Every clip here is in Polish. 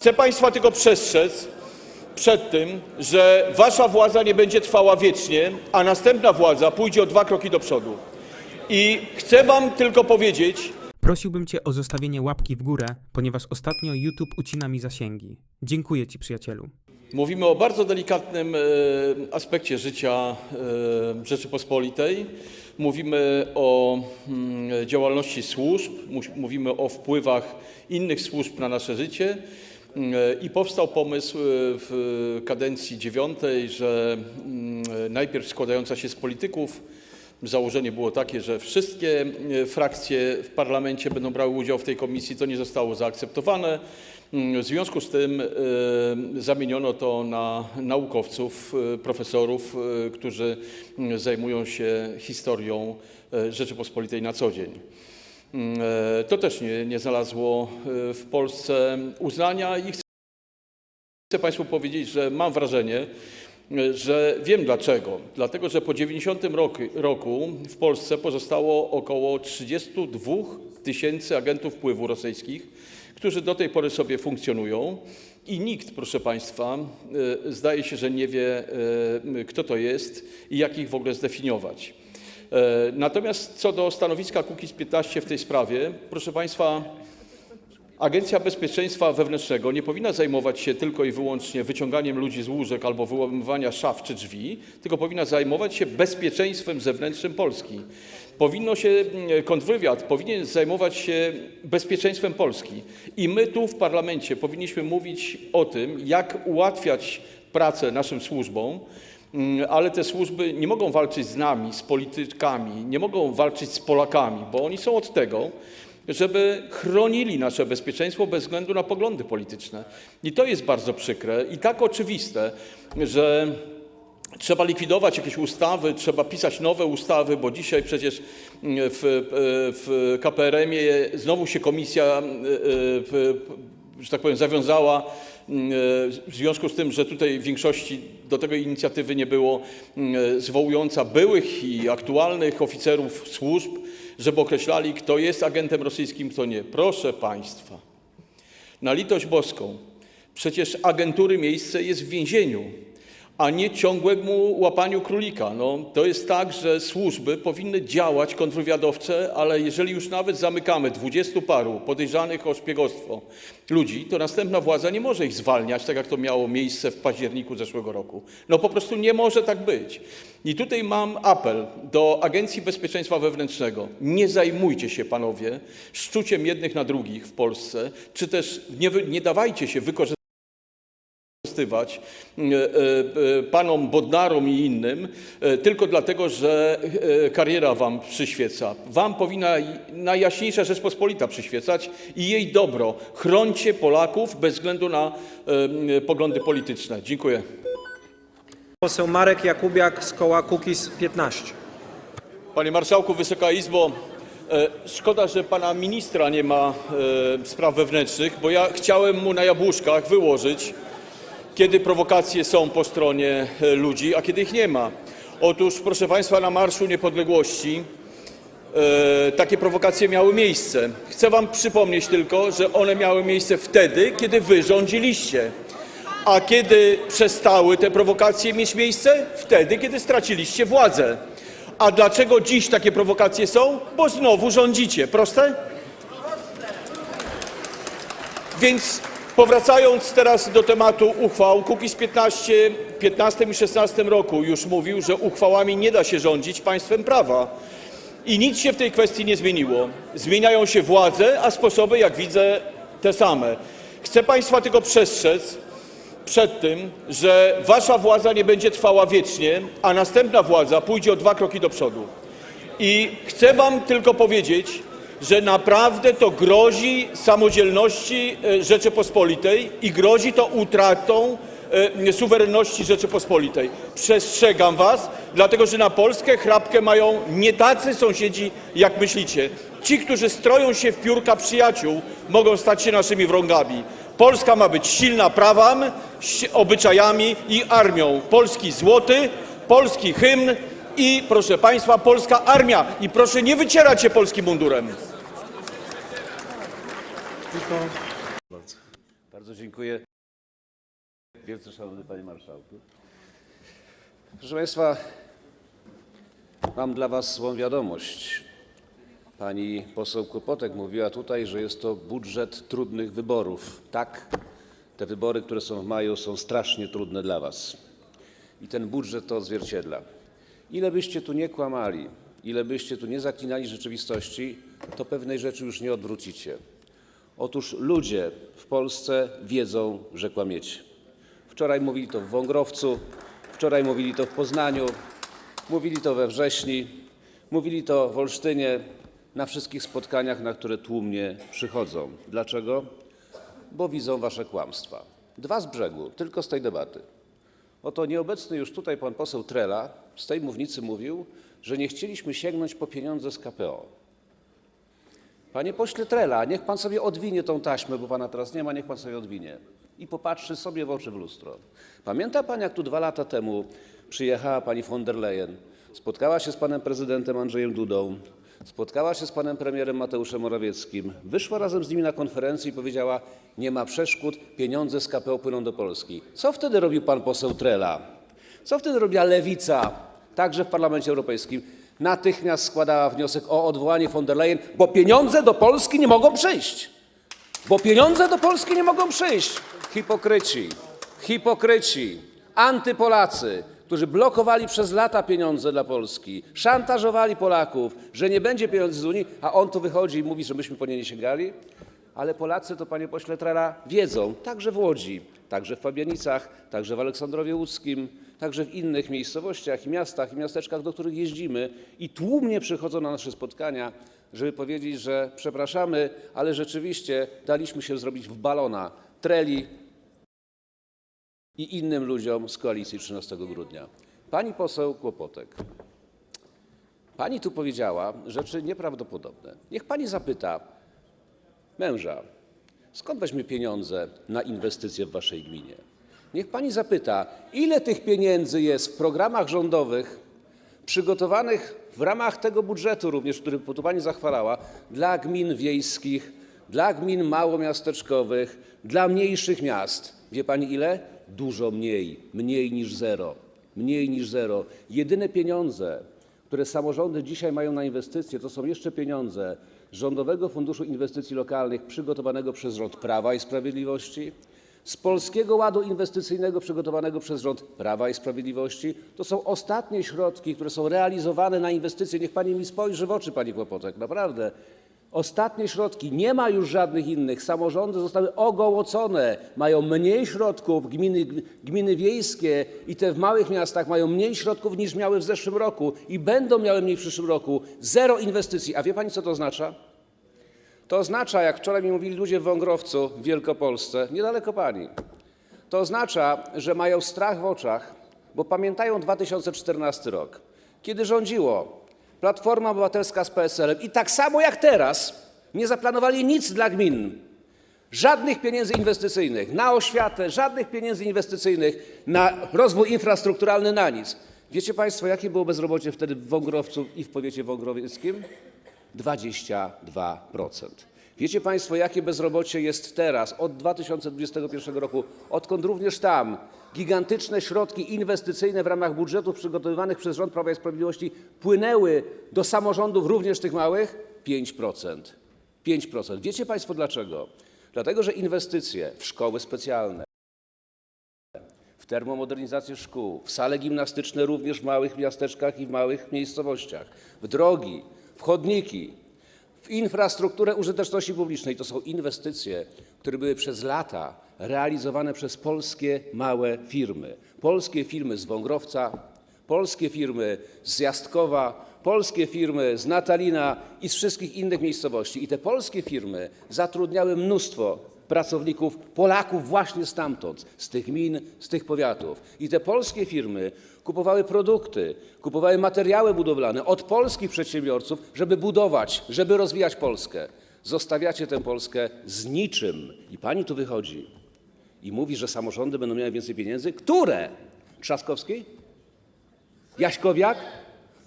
Chcę Państwa tylko przestrzec przed tym, że Wasza władza nie będzie trwała wiecznie, a następna władza pójdzie o dwa kroki do przodu. I chcę Wam tylko powiedzieć, Prosiłbym Cię o zostawienie łapki w górę, ponieważ ostatnio YouTube ucina mi zasięgi. Dziękuję Ci, przyjacielu. Mówimy o bardzo delikatnym e, aspekcie życia e, Rzeczypospolitej. Mówimy o mm, działalności służb, mówimy o wpływach innych służb na nasze życie. Mm, I powstał pomysł e, w kadencji dziewiątej, że mm, najpierw składająca się z polityków, Założenie było takie, że wszystkie e, frakcje w parlamencie będą brały udział w tej komisji. To nie zostało zaakceptowane. Mm, W związku z tym e, zamieniono to na naukowców, e, profesorów, e, którzy mm, zajmują się historią e, Rzeczypospolitej na co dzień. Mm, e, To też nie, nie znalazło e, w Polsce uznania i chcę Państwu powiedzieć, że mam wrażenie, że wiem dlaczego. Dlatego, że po 90 roku, roku w Polsce pozostało około 32 tysięcy agentów wpływu rosyjskich, którzy do tej pory sobie funkcjonują i nikt, proszę Państwa, e, zdaje się, że nie wie, e, kto to jest i jak ich w ogóle zdefiniować. E, Natomiast co do stanowiska Kukiz 15 w tej sprawie, proszę Państwa, Agencja Bezpieczeństwa Wewnętrznego nie powinna zajmować się tylko i wyłącznie wyciąganiem ludzi z łóżek albo wyłamywania szaf czy drzwi, tylko powinna zajmować się bezpieczeństwem zewnętrznym Polski. Mm, kontrwywiad powinien zajmować się bezpieczeństwem Polski. I my tu w parlamencie powinniśmy mówić o tym, jak ułatwiać pracę naszym służbom, ale te służby nie mogą walczyć z nami, z politykami, nie mogą walczyć z Polakami, bo oni są od tego, żeby chronili nasze bezpieczeństwo bez względu na poglądy polityczne. I to jest bardzo przykre i tak oczywiste, że trzeba likwidować jakieś ustawy, trzeba pisać nowe ustawy, bo dzisiaj przecież mm, w, w KPRM-ie znowu się komisja, e, e, w- że tak powiem, zawiązała mm, w związku z tym, że tutaj większości do tego inicjatywy nie było, mm, zwołująca byłych i aktualnych oficerów służb, żeby określali, kto jest agentem rosyjskim, kto nie. Proszę Państwa, na litość boską, przecież agentury miejsce jest w więzieniu, a nie ciągłemu łapaniu królika. No, to jest tak, że służby powinny działać kontrwywiadowcze, ale jeżeli już nawet zamykamy dwudziestu paru podejrzanych o szpiegostwo ludzi, to następna władza nie może ich zwalniać, tak jak to miało miejsce w październiku zeszłego roku. No po prostu nie może tak być. I tutaj mam apel do Agencji Bezpieczeństwa Wewnętrznego. Nie zajmujcie się, panowie, szczuciem jednych na drugich w Polsce, czy też nie, nie dawajcie się wykorzystać wykorzystywać e, e, panom Bodnarom i innym e, tylko dlatego, że kariera wam przyświeca. Wam powinna najjaśniejsza Rzeczpospolita przyświecać i jej dobro. Chroncie Polaków bez względu na poglądy polityczne. Dziękuję. Poseł Marek Jakubiak z koła Kukiz 15. Panie Marszałku, Wysoka Izbo, szkoda, że pana ministra nie ma e, spraw wewnętrznych, bo ja chciałem mu na jabłuszkach wyłożyć, kiedy prowokacje są po stronie e, ludzi, a kiedy ich nie ma. Otóż, proszę Państwa, na Marszu Niepodległości e, takie prowokacje miały miejsce. Chcę Wam przypomnieć tylko, że one miały miejsce wtedy, kiedy Wy rządziliście. A kiedy przestały te prowokacje mieć miejsce? Wtedy, kiedy straciliście władzę. A dlaczego dziś takie prowokacje są? Bo znowu rządzicie. Proste? Więc powracając teraz do tematu uchwał, Kukiz 15 w 15 i 16 roku już mówił, że uchwałami nie da się rządzić państwem prawa. I nic się w tej kwestii nie zmieniło. Zmieniają się władze, a sposoby, jak widzę, te same. Chcę Państwa tylko przestrzec przed tym, że Wasza władza nie będzie trwała wiecznie, a następna władza pójdzie o dwa kroki do przodu. I chcę Wam tylko powiedzieć, że naprawdę to grozi samodzielności e, Rzeczypospolitej i grozi to utratą e, suwerenności Rzeczypospolitej. Przestrzegam Was, dlatego że na Polskę chrapkę mają nie tacy sąsiedzi, jak myślicie. Ci, którzy stroją się w piórka przyjaciół, mogą stać się naszymi wrogami. Polska ma być silna prawem, obyczajami i armią. Polski złoty, polski hymn i proszę Państwa, polska armia. I proszę nie wycierać się polskim mundurem. Bardzo Bardzo dziękuję. Wielce szanowny panie marszałku. Proszę państwa, mam dla was złą wiadomość. Pani poseł Kłopotek mówiła tutaj, że jest to budżet trudnych wyborów. Tak, te wybory, które są w maju, są strasznie trudne dla was. I ten budżet to odzwierciedla. Ile byście tu nie kłamali, ile byście tu nie zaklinali rzeczywistości, to pewnej rzeczy już nie odwrócicie. Otóż ludzie w Polsce wiedzą, że kłamiecie. Wczoraj mówili to w Wągrowcu, wczoraj mówili to w Poznaniu, mówili to we wrześni, mówili to w Olsztynie, na wszystkich spotkaniach, na które tłumnie przychodzą. Dlaczego? Bo widzą wasze kłamstwa. Dwa z brzegu, tylko z tej debaty. Oto nieobecny już tutaj pan poseł Trela z tej mównicy mówił, że nie chcieliśmy sięgnąć po pieniądze z KPO. Panie pośle Trela, niech pan sobie odwinie tą taśmę, bo pana teraz nie ma, niech pan sobie odwinie. I popatrzy sobie w oczy w lustro. Pamięta pan, jak tu dwa lata temu przyjechała pani von der Leyen, spotkała się z panem prezydentem Andrzejem Dudą, spotkała się z panem premierem Mateuszem Morawieckim, wyszła razem z nimi na konferencję i powiedziała: Nie ma przeszkód, pieniądze z KPO płyną do Polski. Co wtedy robił pan poseł Trela? Co wtedy robiła lewica, także w Parlamencie Europejskim? Natychmiast składała wniosek o odwołanie von der Leyen, bo pieniądze do Polski nie mogą przyjść. Bo pieniądze do Polski nie mogą przyjść. Hipokryci, hipokryci, antypolacy, którzy blokowali przez lata pieniądze dla Polski, szantażowali Polaków, że nie będzie pieniędzy z Unii, a on tu wychodzi i mówi, że myśmy po nie nie sięgali. Ale Polacy to, panie pośle Trela, wiedzą, także w Łodzi, także w Pabianicach, także w Aleksandrowie Łódzkim, także w innych miejscowościach miastach i miasteczkach, do których jeździmy i tłumnie przychodzą na nasze spotkania, żeby powiedzieć, że przepraszamy, ale rzeczywiście daliśmy się zrobić w balona Treli i innym ludziom z koalicji 13 grudnia. Pani poseł Kłopotek, pani tu powiedziała rzeczy nieprawdopodobne. Niech pani zapyta męża, skąd weźmie pieniądze na inwestycje w waszej gminie? Niech pani zapyta, ile tych pieniędzy jest w programach rządowych przygotowanych w ramach tego budżetu również, który tu pani zachwalała, dla gmin wiejskich, dla gmin małomiasteczkowych, dla mniejszych miast. Wie pani ile? Dużo mniej, mniej niż zero, mniej niż zero. Jedyne pieniądze, które samorządy dzisiaj mają na inwestycje, to są jeszcze pieniądze Rządowego Funduszu Inwestycji Lokalnych przygotowanego przez rząd Prawa i Sprawiedliwości, z Polskiego Ładu Inwestycyjnego przygotowanego przez rząd Prawa i Sprawiedliwości. To są ostatnie środki, które są realizowane na inwestycje. Niech pani mi spojrzy w oczy, pani Kłopotek, naprawdę. Ostatnie środki, nie ma już żadnych innych. Samorządy zostały ogołocone, mają mniej środków, gminy, wiejskie i te w małych miastach mają mniej środków niż miały w zeszłym roku i będą miały mniej w przyszłym roku. Zero inwestycji. A wie pani, co to oznacza? To oznacza, jak wczoraj mi mówili ludzie w Wągrowcu w Wielkopolsce, niedaleko pani, to oznacza, że mają strach w oczach, bo pamiętają 2014 rok, kiedy rządziło Platforma Obywatelska z PSL-em i tak samo jak teraz nie zaplanowali nic dla gmin. Żadnych pieniędzy inwestycyjnych na oświatę, żadnych pieniędzy inwestycyjnych na rozwój infrastrukturalny, na nic. Wiecie Państwo, jakie było bezrobocie wtedy w Wągrowcu i w powiecie wągrowieckim? 22%. Wiecie Państwo, jakie bezrobocie jest teraz, od 2021 roku, odkąd również tam gigantyczne środki inwestycyjne w ramach budżetów przygotowywanych przez rząd Prawa i Sprawiedliwości płynęły do samorządów, również tych małych? 5%. 5%. Wiecie Państwo dlaczego? Dlatego, że inwestycje w szkoły specjalne, w termomodernizację szkół, w sale gimnastyczne również w małych miasteczkach i w małych miejscowościach, w drogi, w chodniki, w infrastrukturę użyteczności publicznej. To są inwestycje, które były przez lata realizowane przez polskie małe firmy. Polskie firmy z Wągrowca, polskie firmy z Jastkowa, polskie firmy z Natalina i z wszystkich innych miejscowości. I te polskie firmy zatrudniały mnóstwo pracowników, Polaków właśnie stamtąd, z tych gmin, z tych powiatów. I te polskie firmy kupowały produkty, kupowały materiały budowlane od polskich przedsiębiorców, żeby budować, żeby rozwijać Polskę. Zostawiacie tę Polskę z niczym. I pani tu wychodzi i mówi, że samorządy będą miały więcej pieniędzy. Które? Trzaskowski? Jaśkowiak?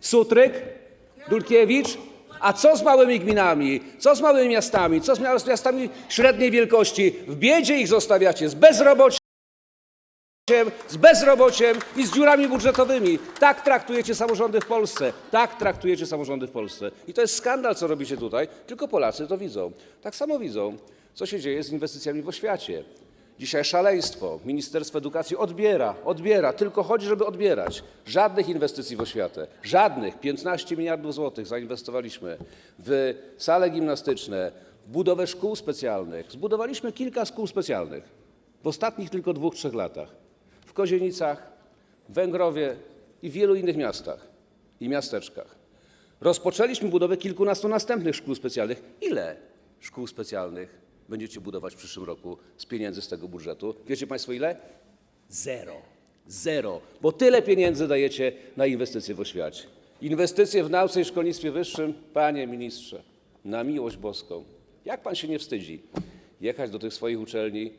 Sutryk? Dulkiewicz? A co z małymi gminami? Co z małymi miastami? Co z mia- z miastami średniej wielkości? W biedzie ich zostawiacie, z bezrobociem, z bezrobociem i z dziurami budżetowymi. Tak traktujecie samorządy w Polsce. Tak traktujecie samorządy w Polsce. I to jest skandal, co robicie tutaj, tylko Polacy to widzą. Tak samo widzą, co się dzieje z inwestycjami w oświacie. Dzisiaj szaleństwo. Ministerstwo Edukacji odbiera, odbiera, tylko chodzi, żeby odbierać. Żadnych inwestycji w oświatę. Żadnych. 15 miliardów złotych zainwestowaliśmy w sale gimnastyczne, w budowę szkół specjalnych. Zbudowaliśmy kilka szkół specjalnych w ostatnich tylko dwóch, trzech latach. W Kozienicach, Węgrowie i w wielu innych miastach i miasteczkach. Rozpoczęliśmy budowę kilkunastu następnych szkół specjalnych. Ile szkół specjalnych będziecie budować w przyszłym roku z pieniędzy z tego budżetu? Wiecie Państwo ile? Zero. Zero. Bo tyle pieniędzy dajecie na inwestycje w oświacie. Inwestycje w nauce i szkolnictwie wyższym, panie ministrze, na miłość boską. Jak pan się nie wstydzi jechać do tych swoich uczelni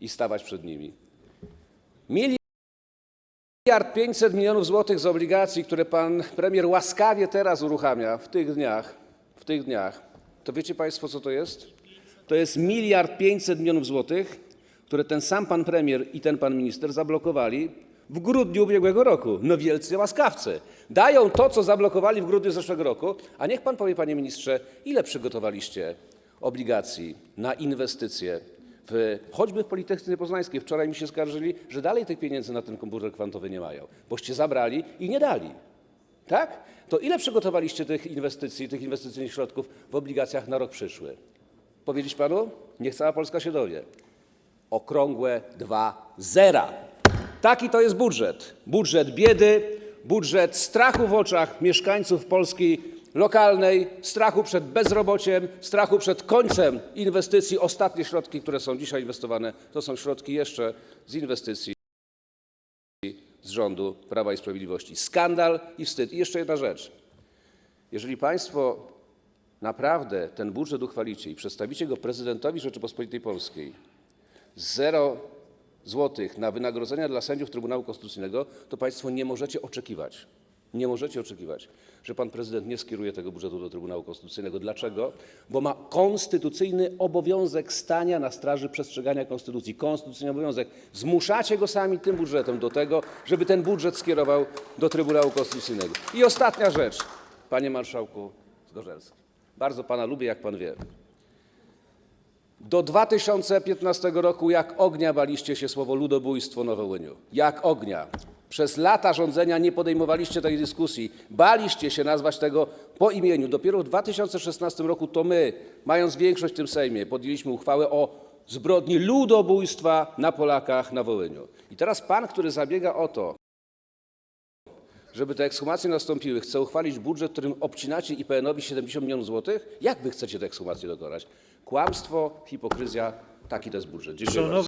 i stawać przed nimi? Miliard 500 milionów złotych z obligacji, które pan premier łaskawie teraz uruchamia w tych dniach, w tych dniach, to wiecie państwo, co to jest? To jest miliard 500 milionów złotych, które ten sam pan premier i ten pan minister zablokowali w grudniu ubiegłego roku. No wielcy łaskawcy. Dają to, co zablokowali w grudniu zeszłego roku, a niech pan powie, panie ministrze, ile przygotowaliście obligacji na inwestycje w, choćby w Politechnice Poznańskiej. Wczoraj mi się skarżyli, że dalej tych pieniędzy na ten komputer kwantowy nie mają, boście zabrali i nie dali. Tak? To ile przygotowaliście tych inwestycji, tych inwestycyjnych środków w obligacjach na rok przyszły? Powiedzieć panu? Niech cała Polska się dowie. Okrągłe dwa zera. Taki to jest budżet. Budżet biedy, budżet strachu w oczach mieszkańców Polski lokalnej, strachu przed bezrobociem, strachu przed końcem inwestycji. Ostatnie środki, które są dzisiaj inwestowane, to są środki jeszcze z inwestycji z rządu Prawa i Sprawiedliwości. Skandal i wstyd. I jeszcze jedna rzecz. Jeżeli Państwo naprawdę ten budżet uchwalicie i przedstawicie go prezydentowi Rzeczypospolitej Polskiej, zero złotych na wynagrodzenia dla sędziów Trybunału Konstytucyjnego, to Państwo nie możecie oczekiwać, nie możecie oczekiwać, że Pan Prezydent nie skieruje tego budżetu do Trybunału Konstytucyjnego. Dlaczego? Bo ma konstytucyjny obowiązek stania na straży przestrzegania Konstytucji. Konstytucyjny obowiązek. Zmuszacie go sami tym budżetem do tego, żeby ten budżet skierował do Trybunału Konstytucyjnego. I ostatnia rzecz, Panie Marszałku Zgorzelski. Bardzo Pana lubię, jak Pan wie. Do 2015 roku jak ognia baliście się słowo ludobójstwo na Wołyniu. Jak ognia. Przez lata rządzenia nie podejmowaliście tej dyskusji. Baliście się nazwać tego po imieniu. Dopiero w 2016 roku to my, mając większość w tym Sejmie, podjęliśmy uchwałę o zbrodni ludobójstwa na Polakach na Wołyniu. I teraz pan, który zabiega o to, żeby te ekshumacje nastąpiły, chce uchwalić budżet, którym obcinacie IPN-owi 70 milionów złotych? Jak wy chcecie te ekshumacje dokonać? Kłamstwo, hipokryzja, taki to jest budżet. Dziękuję bardzo.